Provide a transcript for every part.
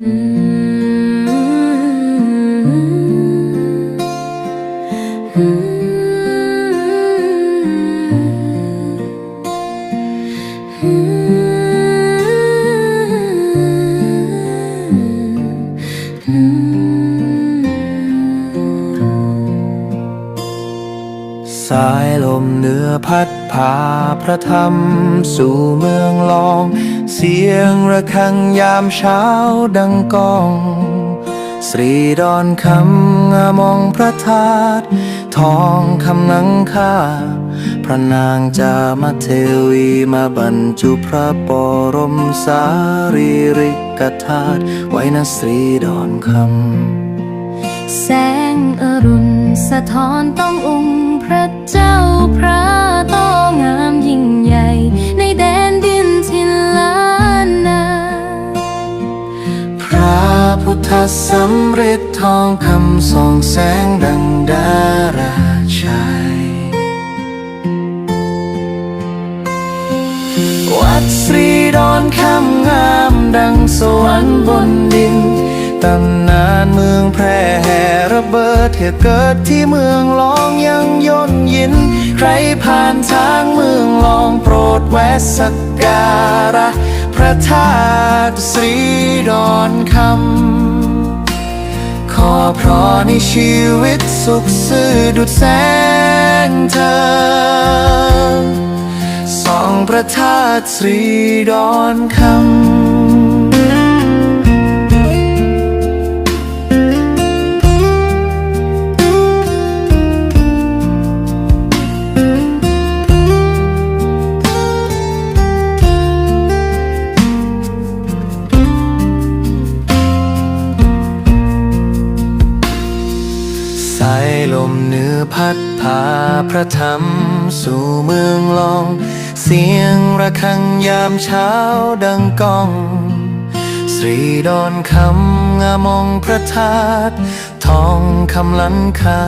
hum. สายลมเหนือพัดพาพระธรรม สู่เมืองลอง เสียงระฆังยามเช้าดังก้องสรีดอนคำงามองพระธาตุทองคำนังค่าพระนางจามาเทวีมาบรรจุพระปรมสารีริกธาตุไว้ณสรีดอนคำ แสงอรุณสะท้อนต้ององค์ ระเจ้าพระโตงามยิ่งใหญ่ ในแดนดินทินล้านนาพระพุทธสำริดทองคำส่องแสงดังดาราชัยวัดสรีดอนคำงามดังสวรรค์บนดินตำนานเมืองแพร่แห่ระเบ ดเหตุเกิดที่เมืองลองยังย่นยิน ใครผ่านทางเมืองลองโปรดแวะสักการะ พระธาตุสรีดอนคำ ขอเพราะในชีวิตสุขสื่อดุดแสงเธอสองพระธาตุสรีดอนคำ พัดพาพระธรรม สู่เมืองลอง เสียงระฆังยามเช้าดังก้องสรีดอนคำงามองพระธาตุทองคำลันคา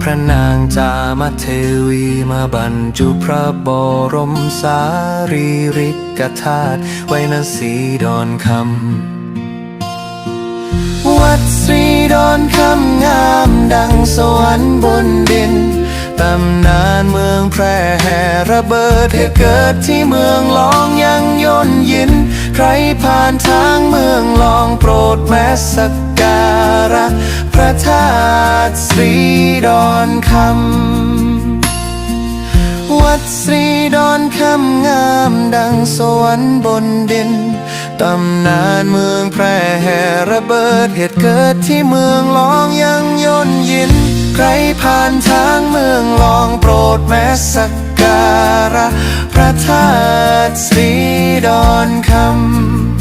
พระนางจามาเทวีมาบรรจุพระบรมสารีริกธาตุไว้ณสีดอนคำ วัดสรีดอนคำงาม ดังสวรรค์บนดิน ตำนานเมืองแพร่แห่ระเบิดเหตุเกิดที่เมืองลองยังย่นยิน ใครผ่านทางเมืองลองโปรดแม้สักการะ พระธาตุสรีดอนคำ วัดสรีดอนคำงามดังสวรรค์บนดิน ตำนานเมืองแพร่แห่ระเบิดเหตุเกิดที่เมืองลองยังย่นยิน ใครผ่านทางเมืองลองโปรดแม้สักการะ พระธาตุสีดอนค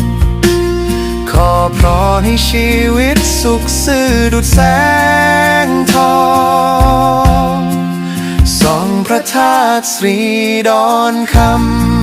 ำ ขอพราะให้ชีวิตสุขสื่อดุดแสงทองสองพระธาตุสีดอนคำ